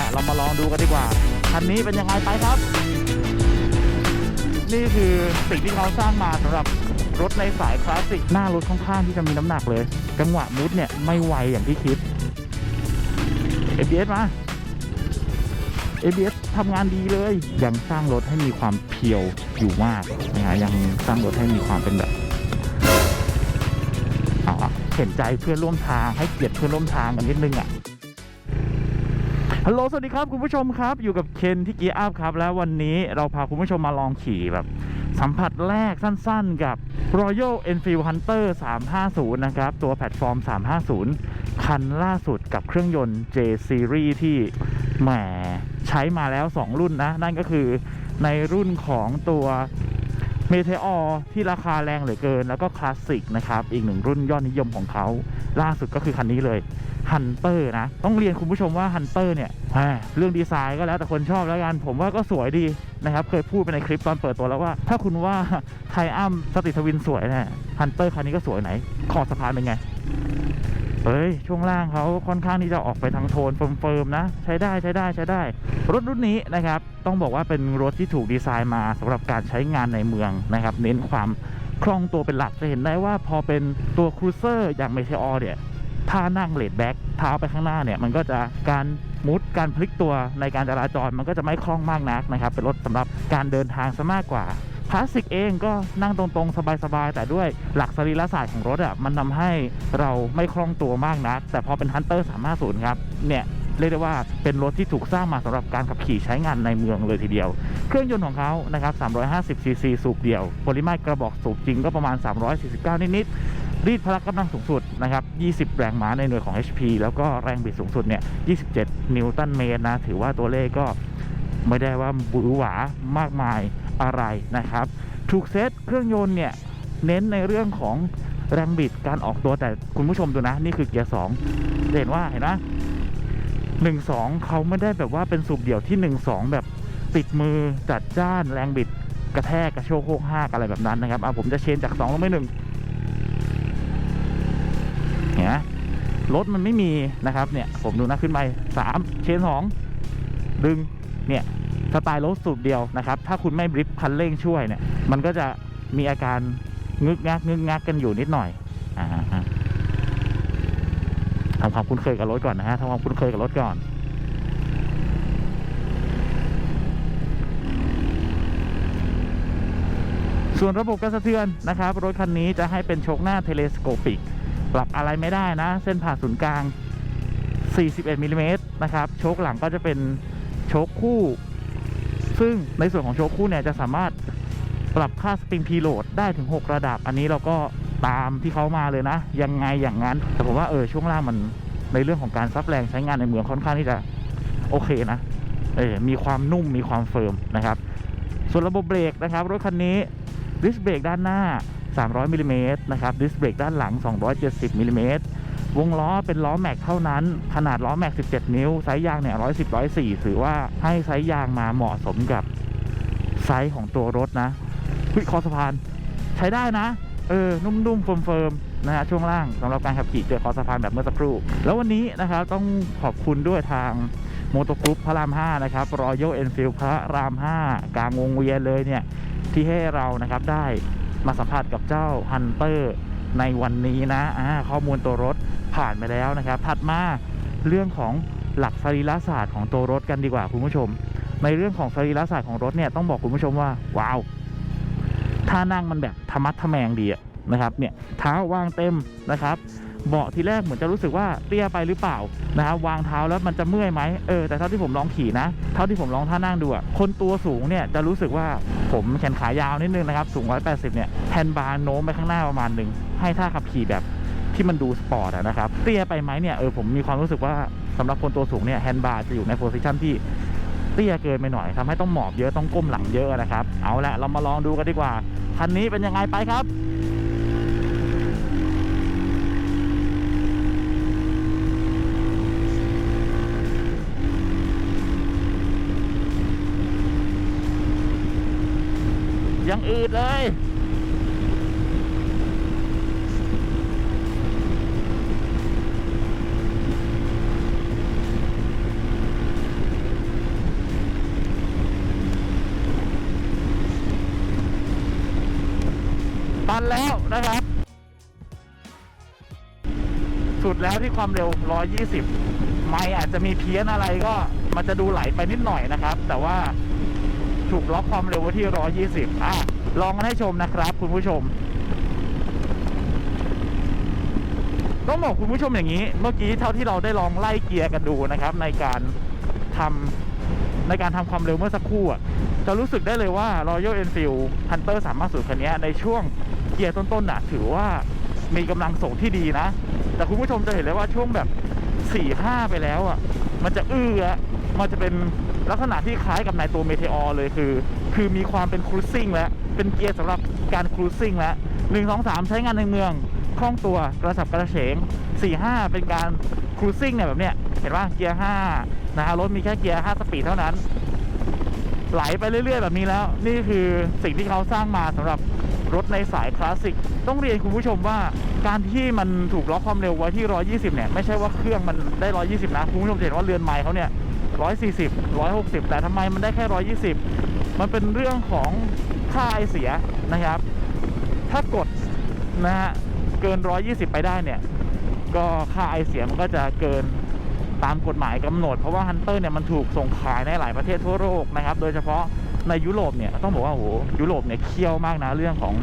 ละเรามาลองดูกันดีกว่าคันนี้เป็นยังไงไปครับ นี่คือสิ่งที่เขาสร้างมาสำหรับรถในสายคลาสสิกหน้ารถค่อนข้างที่จะมีน้ำหนักเลยจังหวะมุดเนี่ยไม่ไวอย่างที่คิด ABS มา ABS ทำงานดีเลย ยังสร้างรถให้มีความเพียวอยู่มากนะฮะยังสร้างรถให้มีความเป็นแบบเห็นใจเพื่อนร่วมทางให้เกียรติเพื่อนร่วมทางกันนิดนึงอะ ฮัลโหลสวัสดีครับคุณผู้ชมครับ อยู่กับเคนที่เกียร์อัพครับ แล้ววันนี้เราพาคุณผู้ชมมาลองขี่แบบ สัมผัสแรกสั้นๆกับ Royal Enfield Hunter 350 นะครับ ตัวแพลตฟอร์ม 350 คันล่าสุดกับเครื่องยนต์ J Series ที่แหมใช้มาแล้ว 2 รุ่นนะ นั่นก็คือในรุ่นของตัวเมเทอร์ที่ราคาแรงเหลือเกิน แล้วก็คลาสสิกนะครับ อีกหนึ่งรุ่นยอดนิยมของเขาล่าสุดก็คือคันนี้เลย ฮันเตอร์นะ ต้องเรียนคุณผู้ชมว่าฮันเตอร์เนี่ยเรื่องดีไซน์ก็แล้วแต่คนชอบแล้วกัน ผมว่าก็สวยดีนะครับ เคยพูดไปในคลิปตอนเปิดตัวแล้วว่า ถ้าคุณว่าไทอัมสติทวินสวยเนี่ยฮันเตอร์คันนี้ก็สวยไหน ขอบสะพานเป็นไงเฮ้ย ช่วงล่างเขาค่อนข้างที่จะออกไปทางโทนเฟิร์มๆนะ ใช้ได้ใช้ได้ใช้ได้ รถรุ่นนี้นะครับ ต้องบอกว่าเป็นรถที่ถูกดีไซน์มาสำหรับการใช้งานในเมืองนะครับ เน้นความคล่องตัวเป็นหลักจะเห็นได้ว่าพอเป็นตัวครูเซอร์อย่างเมเทอร์เนี่ย ถ้านั่งเลดแบ็กเท้าไปข้างหน้าเนี่ยมันก็จะการมุดการพลิกตัวในการจราจรมันก็จะไม่คล่องมากนักนะครับเป็นรถสำหรับการเดินทางซะมากกว่าคลาสสิกเองก็นั่งตรงๆ สบายๆ แต่ด้วยหลักสรีระศาสตร์ของรถอะมันทาให้เราไม่คล่องตัวมากนัก แต่พอเป็น Hunter 350ครับเนี่ยเรียกได้ว่าเป็นรถที่ถูกสร้างมาสำหรับการขับขี่ใช้งานในเมืองเลยทีเดียว เครื่องยนต์ของเขานะครับ350ซีซีสูบเดียว ปริมาตรกระบอกสูบจริงก็ประมาณ 349 นิดๆ รีดพละกำลังสูงสุดนะครับ 20 แรงม้าในหน่วยของ HP แล้วก็แรงบิดสูงสุดเนี่ย 27 นิวตันเมตรนะ ถือว่าตัวเลขก็ไม่ได้ว่าบุหหวามากมายอะไรนะครับ ถูกเซตเครื่องยนต์เนี่ย เน้นในเรื่องของแรงบิดการออกตัวแต่คุณผู้ชมดูนะ นี่คือเกียร์สองเห็นว่าเห็นนะหนึ่งสองเขาไม่ได้แบบว่าเป็นสูบเดี่ยวที่หนึ่งสองแบบติดมือจัดจ้านแรงบิดกระแทกกระโชกโคกห้าอะไรแบบนั้นนะครับอะผมจะเชนจากสองลงไปหนึ่ง เห็นไหม รถมันไม่มีนะครับเนี่ยผมดูนะขึ้นไปสามเชนสองดึงเนี่ยสไตล์รถสูบเดียวนะครับ ถ้าคุณไม่บริฟคันเร่งช่วยเนี่ย มันก็จะมีอาการงึกงักงึกงักกันอยู่นิดหน่อยอ่าทำความคุ้นเคยกับรถก่อนนะฮะทำความคุ้นเคยกับรถก่อนส่วนระบบการสะเทือนนะครับ รถคันนี้จะให้เป็นโชคหน้าเทเลสโคปิก ปรับอะไรไม่ได้นะ เส้นผ่าศูนย์กลาง 41มิลลิเมตรนะครับ โชคหลังก็จะเป็นโชคคู่ ซึ่งในส่วนของโชคคู่เนี่ยจะสามารถปรับค่าสปริงพีโหลดได้ถึง 6 ระดับ อันนี้เราก็ตามที่เขามาเลยนะ ยังไงอย่างนั้น แต่ผมว่าเออช่วงล่างมันในเรื่องของการซับแรงใช้งานในเมืองค่อนข้างที่จะโอเคนะ เออมีความนุ่มมีความเฟิร์มนะครับ ส่วนระบบเบรกนะครับ รถคันนี้ดิสเบรกด้านหน้า 300มิลลิเมตรนะครับดิสเบรกด้านหลัง 270มิลลิเมตรวงล้อเป็นล้อแม็กเท่านั้น ขนาดล้อแม็ก 17 นิ้ว ไซส์ยางเนี่ย 110 104 ถือว่าให้ไซส์ยางมาเหมาะสมกับไซส์ของตัวรถนะคุยคอสะพาน ใช้ได้นะ เออ นุ่มๆเฟิร์มๆนะฮะช่วงล่างสำหรับการขับขี่เจอคอสะพานแบบเมื่อสักครู่ แล้ววันนี้นะครับต้องขอบคุณด้วยทางโมโตกรุ๊ปพระราม 5 นะครับ Royal Enfield พระราม 5 กลางวงเวียนเลยเนี่ยที่ให้เรานะครับได้ มาสัมผัสกับเจ้าฮันเตอร์ในวันนี้นะอ่าข้อมูลตัวรถผ่านไปแล้วนะครับ ถัดมาเรื่องของหลักสรีระศาสตร์ของตัวรถกันดีกว่าคุณผู้ชม ในเรื่องของสรีระศาสตร์ของรถเนี่ยต้องบอกคุณผู้ชมว่าว้าวท่านั่งมันแบบธรรมัดทะแมงดีนะครับเนี่ยเท้าวางเต็มนะครับ เบาะทีแรกเหมือนจะรู้สึกว่าเตี้ยไปหรือเปล่านะครับวางเท้าแล้วมันจะเมื่อยไหมเออแต่เท่าที่ผมลองขี่นะ เท่าที่ผมลองท่านั่งดูอะคนตัวสูงเนี่ยจะรู้สึกว่าผมแขนขายาวนิดนึงนะครับสูง 180 เนี่ยแฮนด์บาร์โน้มไปข้างหน้าประมาณหนึ่งให้ท่าขับขี่แบบที่มันดูสปอร์ตนะครับเตี้ยไปไหมเนี่ยเออผมมีความรู้สึกว่าสำหรับคนตัวสูงเนี่ยแฮนด์บาร์จะอยู่ในโพสิชันที่เตี้ยเกินไปหน่อยทำให้ต้องหมอบเยอะต้องก้มหลังเยอะนะครับ เอาละเรามาลองดูกันดีกว่าคันนี้เป็นยังไงไปครับ อืดเลย ตันแล้วนะครับ สุดแล้วที่ความเร็ว 120 ไม่อาจจะมีเพี้ยนอะไรก็มันจะดูไหลไปนิดหน่อยนะครับ แต่ว่า ถูกล็อกความเร็วไว้ที่ 120 อะ ลองกันให้ชมนะครับ คุณผู้ชม ต้องบอกคุณผู้ชมอย่างนี้ เมื่อกี้เท่าที่เราได้ลองไล่เกียร์กันดูนะครับ ในการทำในการทำความเร็วเมื่อสักครู่จะรู้สึกได้เลยว่า Royal Enfield Hunter 350คันนี้ในช่วงเกียร์ต้นๆน่ะ ถือว่ามีกำลังส่งที่ดีนะ แต่คุณผู้ชมจะเห็นเลยว่าช่วงแบบ 4 5ไปแล้วอะ มันจะอื้ออะมันจะเป็นลักษณะที่คล้ายกับในตัวเมเทออเลยคือ คือมีความเป็นครูซิ่งแล้ว เป็นเกียร์สำหรับการครูซิ่งแล้วหนึ่งสองสามใช้งานในเมืองคล่องตัวกระสับกระเฉงสี่ห้าเป็นการครูซิ่งเนี่ยแบบเนี้ยเห็นว่าเกียร์ห้านะฮะรถมีแค่เกียร์ห้าสปีดเท่านั้น ไหลไปเรื่อย ๆ แบบนี้แล้ว นี่คือสิ่งที่เขาสร้างมาสำหรับ รถในสายคลาสสิกต้องเรียนคุณผู้ชมว่าการที่มันถูกล็อกความเร็วไว้ที่ 120 เนี่ย ไม่ใช่ว่าเครื่องมันได้ 120 นะ คุณผู้ชมเห็นว่าเรือนไมล์เขาเนี่ย 140 160 แต่ทำไมมันได้แค่ 120 มันเป็นเรื่องของค่าไอเสียนะครับ ถ้ากดนะฮะเกิน 120 ไปได้เนี่ย ก็ค่าไอเสียมันก็จะเกินตามกฎหมายกำหนด เพราะว่าฮันเตอร์เนี่ยมันถูกส่งขายในหลายประเทศทั่วโลกนะครับ โดยเฉพาะ ในยุโรปเนี่ยต้องบอกว่าโอ้ยุโรปเนี่ยเคี่ยวมากนะเรื่องของ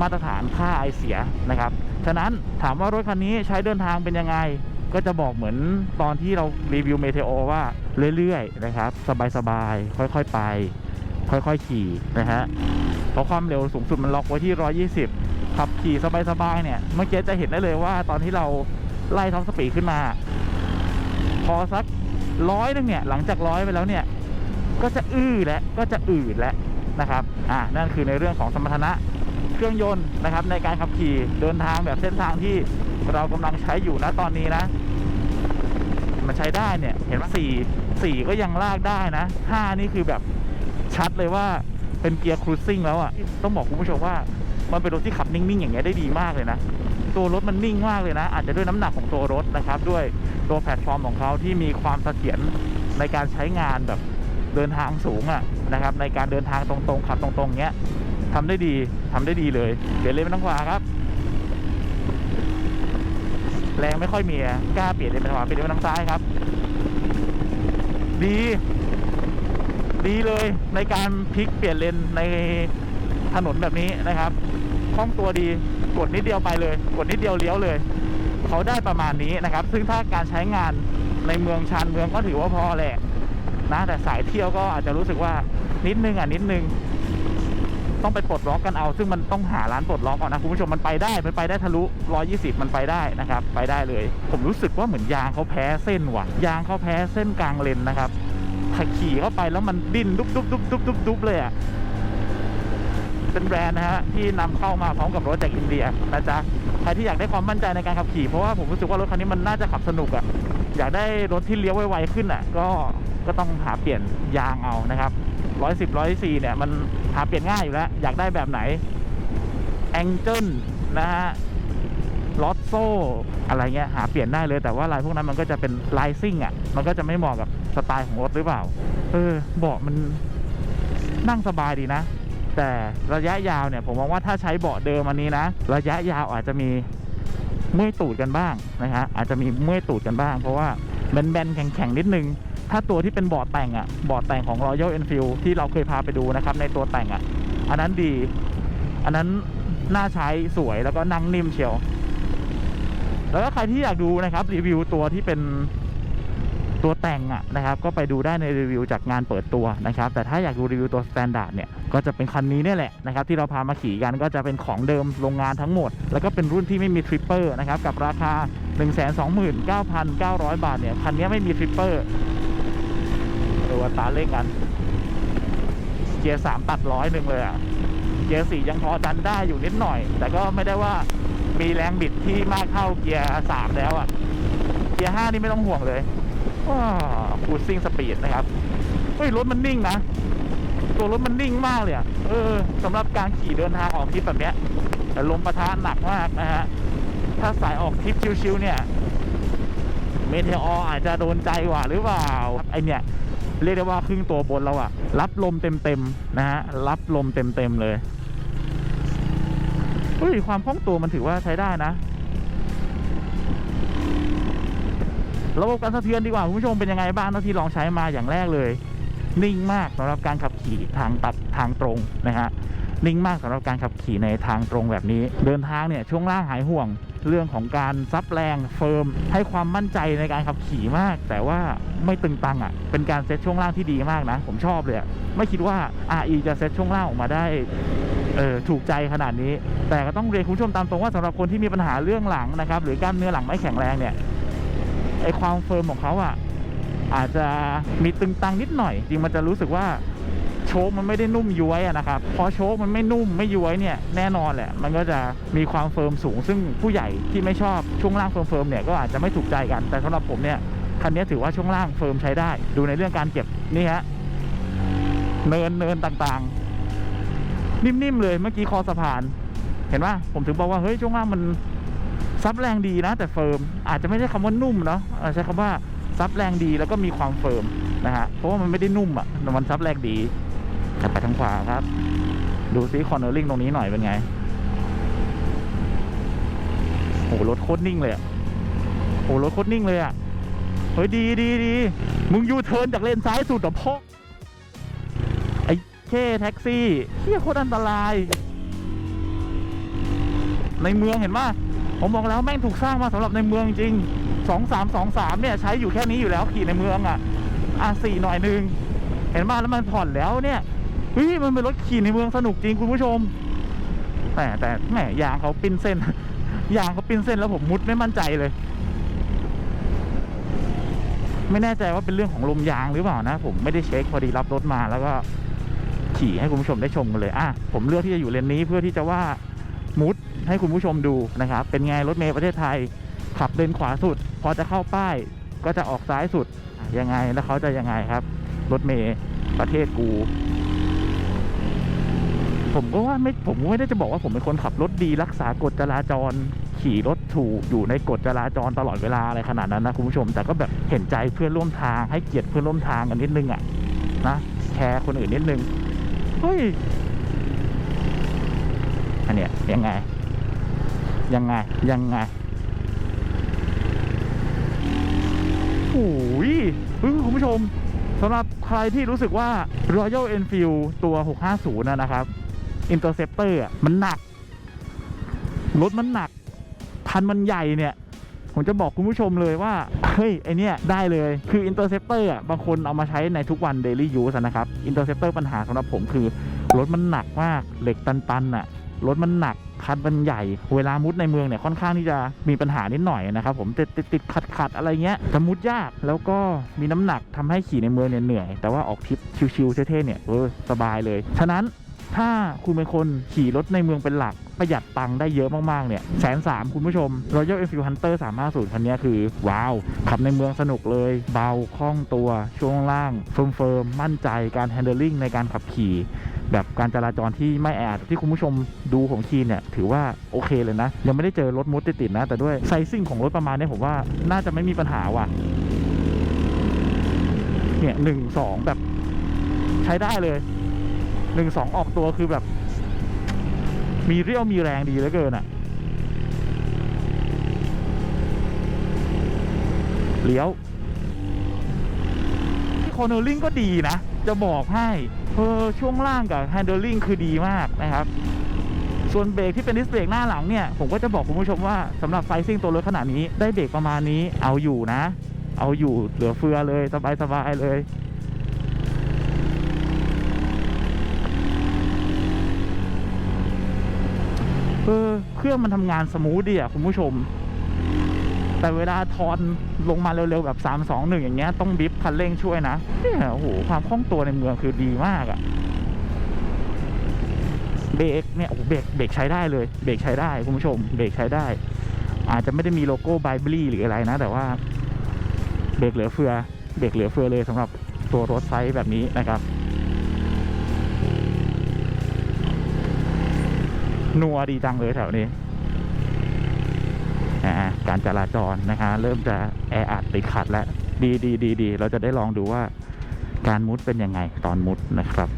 มาตรฐานค่าไอเสียนะครับ ฉะนั้นถามว่ารถคันนี้ใช้เดินทางเป็นยังไง ก็จะบอกเหมือนตอนที่เรารีวิวเมเทโอว่าเรื่อยๆนะครับ สบายๆ ค่อยๆไป ค่อยๆขี่นะฮะเพราะความเร็วสูงสุดมันล็อกไว้ที่ 120 ขับขี่สบายๆเนี่ยเมื่อกี้จะเห็นได้เลยว่าตอนที่เราไล่ท็อปสปีดขึ้นมา พอสักร้อยนึงเนี่ยหลังจากร้อยไปแล้วเนี่ย ก็จะอื้อและก็จะอืดแล้วนะครับอ่านั่นคือในเรื่องของสมรรถนะเครื่องยนต์นะครับ ในการขับขี่เดินทางแบบเส้นทางที่เรากำลังใช้อยู่นะตอนนี้นะ มันใช้ได้เนี่ยเห็นว่าสี่สี่ก็ยังลากได้นะห้านี่คือแบบชัดเลยว่าเป็นเกียร์ครูซิ่งแล้วอะ่ะต้องบอกคุณผู้ชมว่ามันเป็นรถที่ขับนิ่งๆอย่างเงี้ยได้ดีมากเลยนะ ตัวรถมันนิ่งมากเลยนะ อาจจะด้วยน้ำหนักของตัวรถนะครับ ด้วยตัวแพลตฟอร์มของเขาที่มีความเสถียรในการใช้งานแบบ เดินทางสูงอะนะครับ ในการเดินทางตรงๆขับตรงๆเงี้ยทำได้ดีทำได้ดีเลยเปลี่ยนเลนไปทางขวาครับ แรงไม่ค่อยมีอะกล้าเปลี่ยนเลนไปทางขวาเปลี่ยนเลนไปทางซ้ายครับ ดี ดีเลยในการพลิกเปลี่ยนเลนในถนนแบบนี้นะครับคล่องตัวดีกดนิดเดียวไปเลย กดนิดเดียวเลี้ยวเลย เขาได้ประมาณนี้นะครับ ซึ่งถ้าการใช้งานในเมืองชานเมืองก็ถือว่าพอแหละ นะแต่สายเที่ยวก็อาจจะรู้สึกว่านิดนึงอะนิดนึง ต้องไปปลดล็อกกันเอา ซึ่งมันต้องหาร้านปลดล็อกก่อนนะคุณผู้ชมมันไปได้มันไปได้ทะลุ120 มันไปได้นะครับ ไปได้เลย ผมรู้สึกว่าเหมือนยางเขาแพ้เส้นว่ะยางเขาแพ้เส้นกลางเลนนะครับขี่เข้าไปแล้วมันดิ้นดุบดุบดุบดุบดุบดุบเลยอะเป็นแบรนด์นะฮะที่นำเข้ามาพร้อมกับรถจากอินเดียนะจ๊ะใครที่อยากได้ความมั่นใจในการขับขี่เพราะว่าผมรู้สึกว่ารถคันนี้มันน่าจะขับสนุกอะ่ะ อยากได้รถที่เลี้ยวไวๆขึ้นอะ ก็ก็ต้องหาเปลี่ยนยางเอานะครับร้อยสิบร้อยสี่เนี่ยมันหาเปลี่ยนง่ายอยู่แล้ว อยากได้แบบไหนแองเจิลนะฮะลอตโซ่อะไรเงี้ยหาเปลี่ยนได้เลยแต่ว่าลายพวกนั้นมันก็จะเป็นลายซิ่งอะ มันก็จะไม่เหมาะกับสไตล์ของรถหรือเปล่า เออเบาะมันนั่งสบายดีนะ แต่ระยะยาวเนี่ยผมมองว่าถ้าใช้เบาะเดิมอันนี้นะ ระยะยาวอาจจะมี เมื่อยตูดกันบ้างนะฮะอาจจะมีเมื่อยตูดกันบ้าง เพราะว่าแบนๆแข็งๆนิดนึง ถ้าตัวที่เป็นเบาะแต่งอะเบาะแต่งของ Royal Enfield ที่เราเคยพาไปดูนะครับ ในตัวแต่งอะอันนั้นดี อันนั้นน่าใช้สวยแล้วก็นั่งนิ่มเชียว แล้วก็ใครที่อยากดูนะครับรีวิวตัวที่เป็น ตัวแต่งอะนะครับ ก็ไปดูได้ในรีวิวจากงานเปิดตัวนะครับ แต่ถ้าอยากดูรีวิวตัวสแตนดาร์ดเนี่ยก็จะเป็นคันนี้นี่แหละนะครับ ที่เราพามาขี่กันก็จะเป็นของเดิมโรงงานทั้งหมด แล้วก็เป็นรุ่นที่ไม่มีทริปเปอร์นะครับ กับราคา 129,900 บาทเนี่ยคันนี้ไม่มีทริปเปอร์ดูว่าตาเล่งกัน เกียร์สามตัดร้อยหนึ่งเลยอะเกียร์สี่ยังพอดันได้อยู่นิดหน่อย แต่ก็ไม่ได้ว่ามีแรงบิดที่มากเท่าเกียร์สามแล้วอะเกียร์ห้านี่ไม่ต้องห่วงเลย คูซิ่งสปีดนะครับเฮ้ยรถมันนิ่งนะ ตัวรถมันนิ่งมากเลยอะเออสำหรับการขี่เดินทางออกทริปแบบเนี้ยแต่ลมประทะหนักมากนะฮะ ถ้าสายออกทริปชิวๆเนี่ยเมเทออาจจะโดนใจกว่าหรือเปล่าไอเนี่ยเรียกได้ว่าครึ่งตัวบนเราอะรับลมเต็มๆนะฮะรับลมเต็มๆเลยเฮ้ยความคล่องตัวมันถือว่าใช้ได้นะ ระบบการสะเทือนดีกว่าคุณผู้ชมเป็นยังไงบ้างเท่าที่ลองใช้มาอย่างแรกเลย นิ่งมากสำหรับการขับขี่ทางตัดทางตรงนะฮะนิ่งมากสำหรับการขับขี่ในทางตรงแบบนี้ เดินทางเนี่ยช่วงล่างหายห่วง เรื่องของการซับแรงเฟิร์ม ให้ความมั่นใจในการขับขี่มาก แต่ว่าไม่ตึงตังอะ เป็นการเซตช่วงล่างที่ดีมากนะ ผมชอบเลยไม่คิดว่า RE จะเซตช่วงล่างออกมาได้เออถูกใจขนาดนี้ แต่ก็ต้องเรียนคุณผู้ชมตามตรงว่าสำหรับคนที่มีปัญหาเรื่องหลังนะครับหรือกล้ามเนื้อหลังไม่แข็งแรงเนี่ย ไอความเฟิร์มของเขาอะอาจจะมีตึงตังนิดหน่อย จริงมันจะรู้สึกว่าโชคมันไม่ได้นุ่มย้วยอะนะครับพอโชคมันไม่นุ่มไม่ย้วยเนี่ยแน่นอนแหละ มันก็จะมีความเฟิร์มสูง ซึ่งผู้ใหญ่ที่ไม่ชอบช่วงล่างเฟิร์มๆเนี่ยก็อาจจะไม่ถูกใจกันแต่สำหรับผมเนี่ยคันนี้ถือว่าช่วงล่างเฟิร์มใช้ได้ ดูในเรื่องการเก็บนี่ฮะเนินเนินต่างๆ นิ่มๆเลยเมื่อกี้คอสะพาน เห็นว่าผมถึงบอกว่าเฮ้ยช่วงล่างมัน ซับแรงดีนะ แต่เฟิร์มอาจจะไม่ใช่คำว่านุ่มเนาะใช้คำว่าซับแรงดีแล้วก็มีความเฟิร์มนะฮะเพราะว่ามันไม่ได้นุ่มอะมันซับแรงดีขับไปทางขวาครับ ดูซิคอนเนอร์ลิงตรงนี้หน่อยเป็นไงโอ้รถโคตรนิ่งเลยอะโอ้รถโคตรนิ่งเลยอะเฮ้ยดีดีดีมึงยูเทิร์นจากเลนซ้ายสุดเหรอพ่อไอ้เค่แท็กซี่เฮียโคตรอันตราย ในเมืองเห็นป่ะ ผมบอกแล้วแม่งถูกสร้างมาสำหรับในเมืองจริงสองสามสองสามเนี่ยใช้อยู่แค่นี้อยู่แล้วขี่ในเมืองอะอะสี่หน่อยนึงเห็นป่ะแล้วมันผ่อนแล้วเนี่ยเฮ้ยมันเป็นรถขี่ในเมืองสนุกจริงคุณผู้ชม แต่แต่แหมยางเขาปิ้นเส้นยางเขาปิ้นเส้นแล้วผมมุดไม่มั่นใจเลย ไม่แน่ใจว่าเป็นเรื่องของลมยางหรือเปล่านะ ผมไม่ได้เช็คพอดีรับรถมาแล้วก็ขี่ให้คุณผู้ชมได้ชมกันเลยอะผมเลือกที่จะอยู่เลนนี้เพื่อที่จะว่ามุด ให้คุณผู้ชมดูนะครับ เป็นไงรถเมล์ประเทศไทย ขับเลนขวาสุด พอจะเข้าป้ายก็จะออกซ้ายสุดยังไงแล้วเขาจะยังไงครับ รถเมล์ประเทศกู ผมก็ว่าไม่ผมไม่ได้จะบอกว่าผมเป็นคนขับรถดีรักษากฎจราจร ขี่รถถูกอยู่ในกฎจราจรตลอดเวลาอะไรขนาดนั้นนะคุณผู้ชม แต่ก็แบบเห็นใจเพื่อนร่วมทางให้เกียรติเพื่อนร่วมทางกันนิดนึงอะนะแคร์คนอื่นนิดนึงเฮ้ยอันเนี้ยยังไง ยังไง ยังไงโอ้ยคุณผู้ชมสำหรับใครที่รู้สึกว่า Royal Enfield ตัว 650 นะนะครับ Interceptor อะมันหนัก รถมันหนัก คันมันใหญ่เนี่ย ผมจะบอกคุณผู้ชมเลยว่า เฮ้ย ไอเนี้ยได้เลย คือ Interceptor อะ บางคนเอามาใช้ในทุกวัน Daily Use นะครับ Interceptor ปัญหาสำหรับผมคือ รถมันหนักมาก เหล็กตันๆอะ รถมันหนักคันมันใหญ่ เวลามุดในเมืองเนี่ยค่อนข้างที่จะมีปัญหานิดหน่อยนะครับผมติดติดติดขัดขัดอะไรเงี้ยจะมุดยากแล้วก็มีน้ำหนักทำให้ขี่ในเมืองเนี่ยเหนื่อย แต่ว่าออกทริปชิวๆเท่ๆเนี่ยเออสบายเลย ฉะนั้นถ้าคุณเป็นคนขี่รถในเมืองเป็นหลักประหยัดตังค์ได้เยอะมาก ๆ เนี่ยแสนสามคุณผู้ชม Royal Enfield Hunter 350 คันนี้คือ ว้าว ขับในเมืองสนุกเลย เบาคล่องตัวช่วงล่าง เฟิร์มเฟิร์มมั่นใจการ handling ในการขับขี่ แบบการจราจรที่ไม่แออัดที่คุณผู้ชมดูของคีนเนี่ยถือว่าโอเคเลยนะ ยังไม่ได้เจอรถมุดติดๆนะ แต่ด้วยไซซิ่งของรถประมาณนี้ผมว่าน่าจะไม่มีปัญหาว่ะเนี่ยหนึ่งสองแบบใช้ได้เลยหนึ่งสองออกตัวคือแบบ มีเรี่ยวมีแรงดีเหลือเกินอะเลี้ยวคอนเนอร์ลิงก็ดีนะ จะบอกให้เออช่วงล่างกับแฮนเดิลลิงคือดีมากนะครับ ส่วนเบรกที่เป็นดิสเบรกหน้าหลังเนี่ย ผมก็จะบอกคุณผู้ชมว่าสำหรับไฟซิ่งตัวรถขนาดนี้ได้เบรกประมาณนี้เอาอยู่นะ เอาอยู่เหลือเฟือเลยสบายสบายๆเลยเออเครื่องมันทำงานสมูทดีอะคุณผู้ชม แต่เวลาทอนลงมาเร็วๆ แบบ 3 2 1 อย่างเงี้ยต้องบิฟคันเร่งช่วยนะเนี่ยโอ้โหความคล่องตัวในเมืองคือดีมากอะเบรกเนี่ยโอ้โหเบรกเบรกใช้ได้เลยเบรกใช้ได้คุณผู้ชมเบรกใช้ได้ อาจจะไม่ได้มีโลโก้ไบเบลี่หรืออะไรนะ แต่ว่าเบรกเหลือเฟือเบรกเหลือเฟือเลยสำหรับตัวรถไซส์แบบนี้นะครับนัวดีจังเลยแถวนี้ การจราจรนะคะเริ่มจะแออัดติดขัดแล้วดีดีดีดีเราจะได้ลองดูว่าการมุดเป็นยังไงตอนมุดนะครับ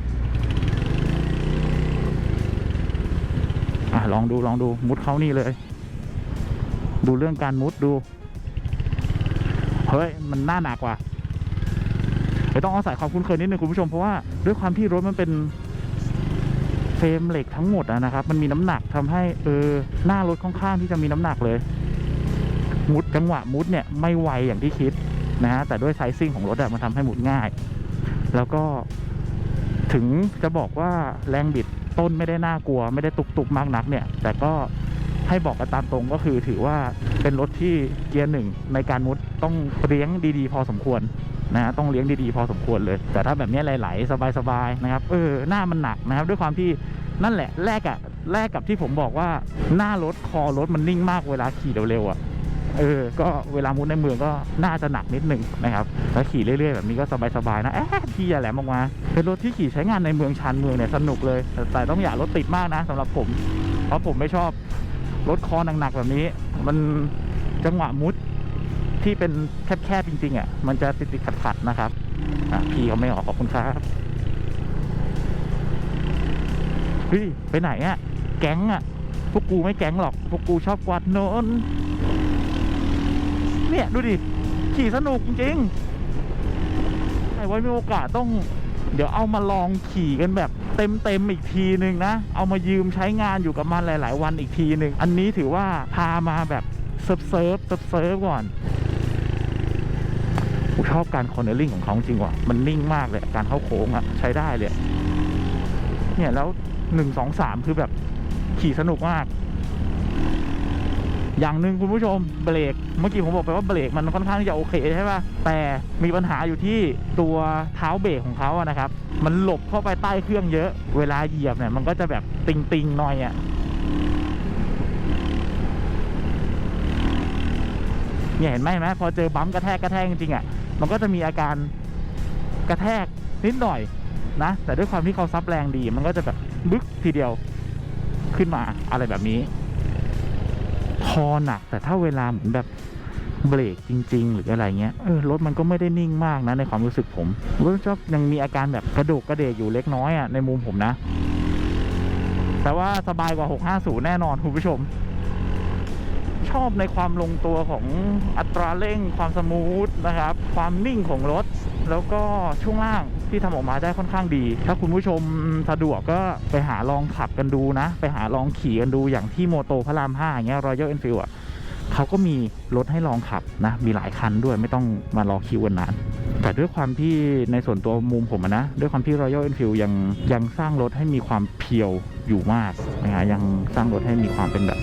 อะลองดูลองดูมุดเข้านี่เลย ดูเรื่องการมุดดู เฮ้ย มันน่าหนักว่ะเดี๋ยวต้องอาศัยความคุ้นเคยนิดนึงคุณผู้ชมเพราะว่าด้วยความที่รถมันเป็นเฟรมเหล็กทั้งหมดนะครับ มันมีน้ำหนักทำให้เออหน้ารถค่อนข้างที่จะมีน้ำหนักเลย มุดจังหวะมุดเนี่ยไม่ไวอย่างที่คิดนะฮะแต่ด้วยไซซิ่งของรถอะมันทำให้มุดง่าย แล้วก็ถึงจะบอกว่าแรงบิดต้นไม่ได้น่ากลัว ไม่ได้ตุกตุกมากนักเนี่ย แต่ก็ให้บอกกันตามตรงก็คือถือว่าเป็นรถที่เกียร์หนึ่งในการมุดต้องเลี้ยงดีๆ พอสมควรนะฮะต้องเลี้ยงดีๆ พอสมควรเลย แต่ถ้าแบบนี้ไหลๆสบายๆนะครับเออหน้ามันหนักนะครับ ด้วยความที่นั่นแหละแรกอะแรกกับที่ผมบอกว่าหน้ารถคอรถมันนิ่งมากเวลาขี่เร็วๆอะ เออ ก็เวลามุดในเมืองก็น่าจะหนักนิดหนึ่งนะครับแล้วขี่เรื่อยๆแบบนี้ก็สบายๆนะเอ๊ะพี่อย่าแหลมออกมาเป็นรถที่ขี่ใช้งานในเมืองชานเมืองเนี่ยสนุกเลย แต่แต่ต้องอย่ารถติดมากนะสำหรับผม เพราะผมไม่ชอบรถคอหนักๆแบบนี้ มันจังหวะมุดที่เป็นแคบๆจริงๆอะมันจะติดๆขัดๆนะครับพี่เขาไม่ออกขอบคุณครับเฮ้ยไปไหนอะ แก๊งอะพวกกูไม่แก๊งหรอก พวกกูชอบกวาดโนน เนี่ยดูดิ ขี่สนุกจริงๆไอ้ไว้มีโอกาสต้อง เดี๋ยวเอามาลองขี่กันแบบเต็มๆอีกทีหนึ่งนะ เอามายืมใช้งานอยู่กับมันหลาย ๆ วันอีกทีหนึ่งอันนี้ถือว่าพามาแบบเซิร์ฟเซิร์ฟเซิร์ฟก่อนผมชอบการคอนเนอร์ลิงของเขาจริงว่ะ มันนิ่งมากเลย การเข้าโค้งอะใช้ได้เลย เนี่ยแล้วหนึ่งสองสามคือแบบขี่สนุกมาก อย่างหนึ่งคุณผู้ชมเบรกเมื่อกี้ผมบอกไปว่าเบรกมันค่อนข้างที่จะโอเคใช่ป่ะแต่มีปัญหาอยู่ที่ตัวเท้าเบรกของเขาอะนะครับ มันหลบเข้าไปใต้เครื่องเยอะ เวลาเหยียบเนี่ยมันก็จะแบบติงๆหน่อยอะเนี่ยเห็นไหมไหมพอเจอบัมกระแทกกระแทกจริงๆอะมันก็จะมีอาการกระแทกนิดหน่อยนะ แต่ด้วยความที่เขาซับแรงดี มันก็จะแบบบึ๊กทีเดียวขึ้นมาอะไรแบบนี้ คอหนักแต่ถ้าเวลาเหมือนแบบเบรกจริง ๆ หรืออะไรเงี้ยเออรถมันก็ไม่ได้นิ่งมากนะในความรู้สึกผมรถชอบยังมีอาการแบบกระโดกกระเดกอยู่เล็กน้อยอะในมุมผมนะ แต่ว่าสบายกว่า 650 แน่นอนคุณผู้ชม ชอบในความลงตัวของอัตราเร่ง ความสมูทนะครับ ความนิ่งของรถ แล้วก็ช่วงล่างที่ทำออกมาได้ค่อนข้างดี ถ้าคุณผู้ชมสะดวกก็ไปหาลองขับกันดูนะ ไปหาลองขี่กันดูอย่างที่โมโตพระราม5อย่างเงี้ยรอยัลเอ็นฟิลอะเขาก็มีรถให้ลองขับนะ มีหลายคันด้วยไม่ต้องมารอคิวกันนาน แต่ด้วยความที่ในส่วนตัวมุมผมนะ ด้วยความที่ Royal Enfield ยังยังสร้างรถให้มีความเพียวอยู่มากนะฮะยังสร้างรถให้มีความเป็นแบบ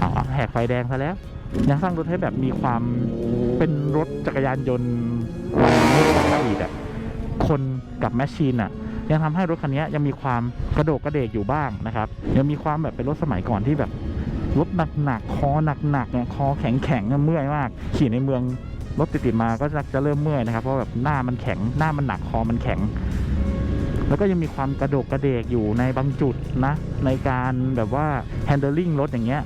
อาเอาแหกไฟแดงซะแล้ว ยังสร้างรถให้แบบมีความ เป็นรถจักรยานยนต์ไม่ปกติอะคนกับแมชชีนอะ ยังทำให้รถคันนี้ยังมีความกระโดกกระเดกอยู่บ้างนะครับ ยังมีความแบบเป็นรถสมัยก่อนที่แบบรถหนักๆคอหนักๆเนี่ยคอแข็งๆเนี่ยเมื่อยมากขี่ในเมืองรถติดๆมาก็จะจะเริ่มเมื่อยนะครับ เพราะแบบหน้ามันแข็งหน้ามันหนักคอมันแข็ง แล้วก็ยังมีความกระโดกกระเดกอยู่ในบางจุดนะ ในการแบบว่า handling รถอย่างเงี้ย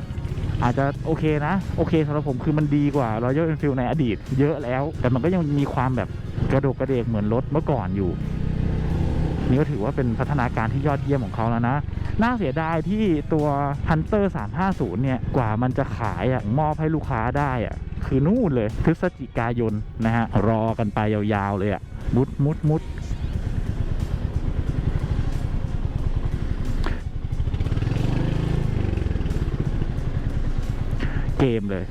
อาจจะโอเคนะ โอเคสำหรับผมคือมันดีกว่า Royal Enfield ในอดีต เยอะแล้ว แต่มันก็ยังมีความแบบกระโดกกระเดกเหมือนรถเมื่อก่อนอยู่ นี่ก็ถือว่าเป็นพัฒนาการที่ยอดเยี่ยมของเขาแล้วนะ น่าเสียดายที่ตัว Hunter 350 เนี่ย กว่ามันจะขายอะมอบให้ลูกค้าได้อะคือนู่นเลยพฤศจิกายนนะฮะรอกันไปยาวๆเลยอะมุดมุดมุด เกมเลย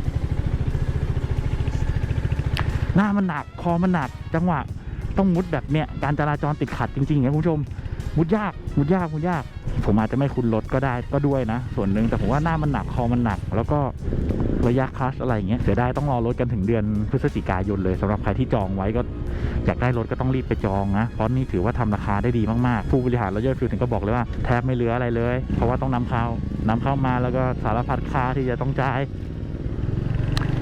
หน้ามันหนักคอมันหนัก จังหวะ ต้องมุดแบบเนี้ยการจราจรติดขัดจริงๆนะคุณผู้ชม มุดยากมุดยากมุดยาก ผมอาจจะไม่คุ้นรถก็ได้ก็ด้วยนะ ส่วนหนึ่งแต่ผมว่าหน้ามันหนักคอมันหนัก แล้วก็ระยะคลัชอะไรอย่างเงี้ยเสียดายต้องรอรถกันถึงเดือนพฤศจิกายนเลยสำหรับใครที่จองไว้ก็อยากได้รถก็ต้องรีบไปจองนะ เพราะนี่ถือว่าทำราคาได้ดีมากๆ ผู้บริหารเราเยอะฟิลถึงก็บอกเลยว่าแทบไม่เหลืออะไรเลย เพราะว่าต้องนำเข้านำเข้ามาแล้วก็สารพัดค่าที่จะต้องจ่าย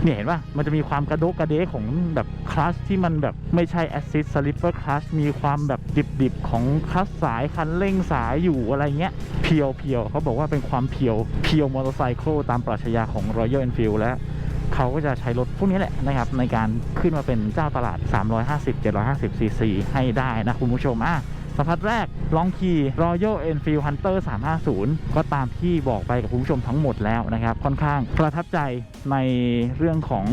เนี่ยเห็นป่ะ มันจะมีความกระโดกกระเดกของแบบคลัชที่มันแบบไม่ใช่แอซิสสลิปเปอร์คลัชมีความแบบดิบๆ ของคลัชสายคันเร่งสายอยู่อะไรเงี้ย เพียวเพียวเขาบอกว่าเป็นความเพียวเพียวมอเตอร์ไซค์ตามปรัชญาของ Royal Enfield และเขาก็จะใช้รถพวกนี้แหละนะครับ ในการขึ้นมาเป็นเจ้าตลาด 350 750ซีซีให้ได้นะคุณผู้ชมอะ สัมผัสแรกลองขี่ Royal Enfield Hunter 350 ก็ตามที่บอกไปกับคุณผู้ชมทั้งหมดแล้วนะครับ ค่อนข้างประทับใจในเรื่องของ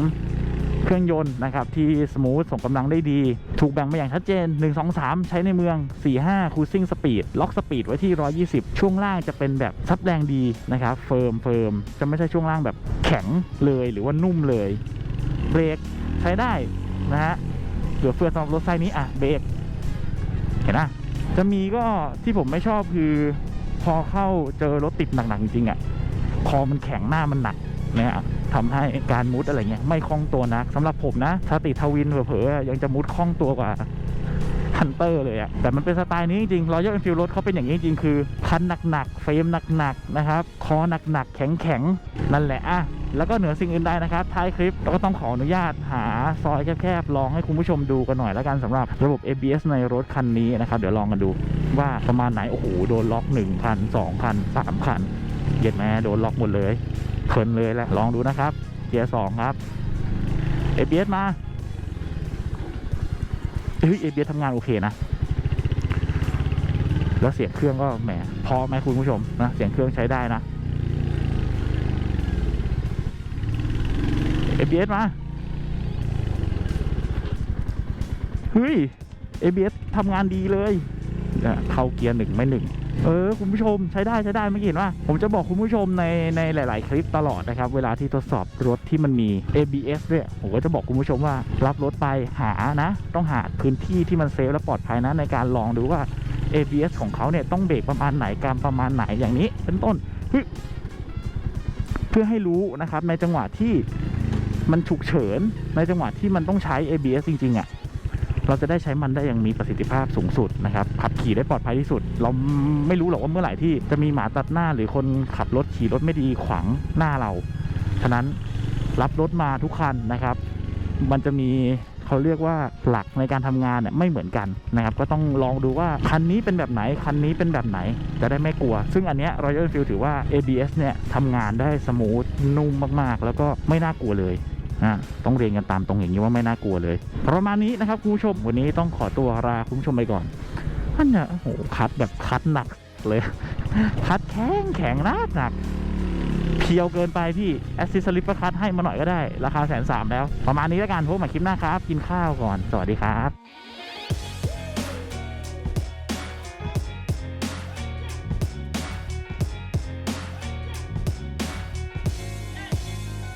เครื่องยนต์นะครับ ที่สมูทส่งกำลังได้ดี ถูกแบ่งมาอย่างชัดเจน 1 2 3 ใช้ในเมือง 4 5 cruising speed ล็อกสปีดไว้ที่ 120 ช่วงล่างจะเป็นแบบซับแรงดีนะครับเฟิร์มเฟิร์มจะไม่ใช่ช่วงล่างแบบแข็งเลยหรือว่านุ่มเลยเบรกใช้ได้นะฮะเหลือเฟือสำหรับรถไซส์นี้อะเบรกเห็นนะ จะมีก็ที่ผมไม่ชอบคือพอเข้าเจอรถติดหนักๆจริงๆอะคอมันแข็งหน้ามันหนักนะฮะทำให้การมุดอะไรเงี้ยไม่คล่องตัวนักสำหรับผมนะสติทวินเผลอๆยังจะมุดคล่องตัวกว่า ฮันเตอร์เลยอะแต่มันเป็นสไตล์นี้จริงๆรอยัลเอ็นฟิลรถเขาเป็นอย่างนี้จริงๆคือคันหนักๆเฟรมหนักๆนะครับคอหนักๆแข็งๆนั่นแหละอะแล้วก็เหนือสิ่งอื่นใดนะครับท้ายคลิปเราก็ต้องขออนุญาตหาซอยแคบๆลองให้คุณผู้ชมดูกันหน่อยแล้วกันสำหรับระบบ ABS ในรถคันนี้นะครับ เดี๋ยวลองกันดูว่าประมาณไหนโอ้โหโดนล็อก1คัน2คัน3คันเย็ดแม่โดนล็อกหมดเลยเพลินเลยแหละลองดูนะครับ เกียร์สองครับ ABS มา เฮ้ย ABS ทำงานโอเคนะ แล้วเสียงเครื่องก็แหมพอไหมคุณผู้ชมนะเสียงเครื่องใช้ได้นะ ABS มาเฮ้ย ABS ทำงานดีเลยเข้าเกียร์หนึ่งไม่หนึ่งเออคุณผู้ชมใช้ได้ใช้ได้ไม่อกี้เห็นว่า ผมจะบอกคุณผู้ชมในในหลาย ๆ คลิปตลอดนะครับ เวลาที่ทดสอบรถที่มันมี ABS ด้วยผมก็จะบอกคุณผู้ชมว่ารับรถไปหานะ ต้องหา พื้นที่ที่มันเซฟและปลอดภัยนะในการลองดูว่า ABS ของเขาเนี่ยต้องเบรกประมาณไหนการประมาณไหนอย่างนี้ เป็นต้นเฮ้ยเพื่อให้รู้นะครับในจังหวะที่มันฉุกเฉินในจังหวะที่มันต้องใช้ ABS จริงๆอะเราจะได้ใช้มันได้อย่างมีประสิทธิภาพสูงสุดนะครับขับขี่ได้ปลอดภัยที่สุด เราไม่รู้หรอกว่าเมื่อไหร่ที่จะมีหมาตัดหน้าหรือคนขับรถขี่รถไม่ดีขวางหน้าเรา ฉะนั้นรับรถมาทุกคันนะครับ มันจะมี เขาเรียกว่าหลักในการทำงานเนี่ยไม่เหมือนกันนะครับ ก็ต้องลองดูว่าคันนี้เป็นแบบไหน คันนี้เป็นแบบไหน จะได้ไม่กลัว ซึ่งอันเนี้ย Royal Enfield ถือว่า ABS เนี่ยทำงานได้สมูทนุ่มมากๆ แล้วก็ไม่น่ากลัวเลยอะต้องเรียนกันตามตรงอย่างนี้ว่าไม่น่ากลัวเลย ประมาณนี้นะครับคุณผู้ชมวันนี้ต้องขอตัวลาคุณผู้ชมไปก่อนอันเนี่ยโอ้โหคัดแบบคัดหนักเลย คัดแข็งแข็งหนักหนัก เพียวเกินไปพี่แอสซิสลิปเปอร์คัดให้มาหน่อยก็ได้ ราคาแสนสามแล้ว ประมาณนี้แล้วกันพบกันใหม่คลิปหน้าครับ กินข้าวก่อน สวัสดีครับ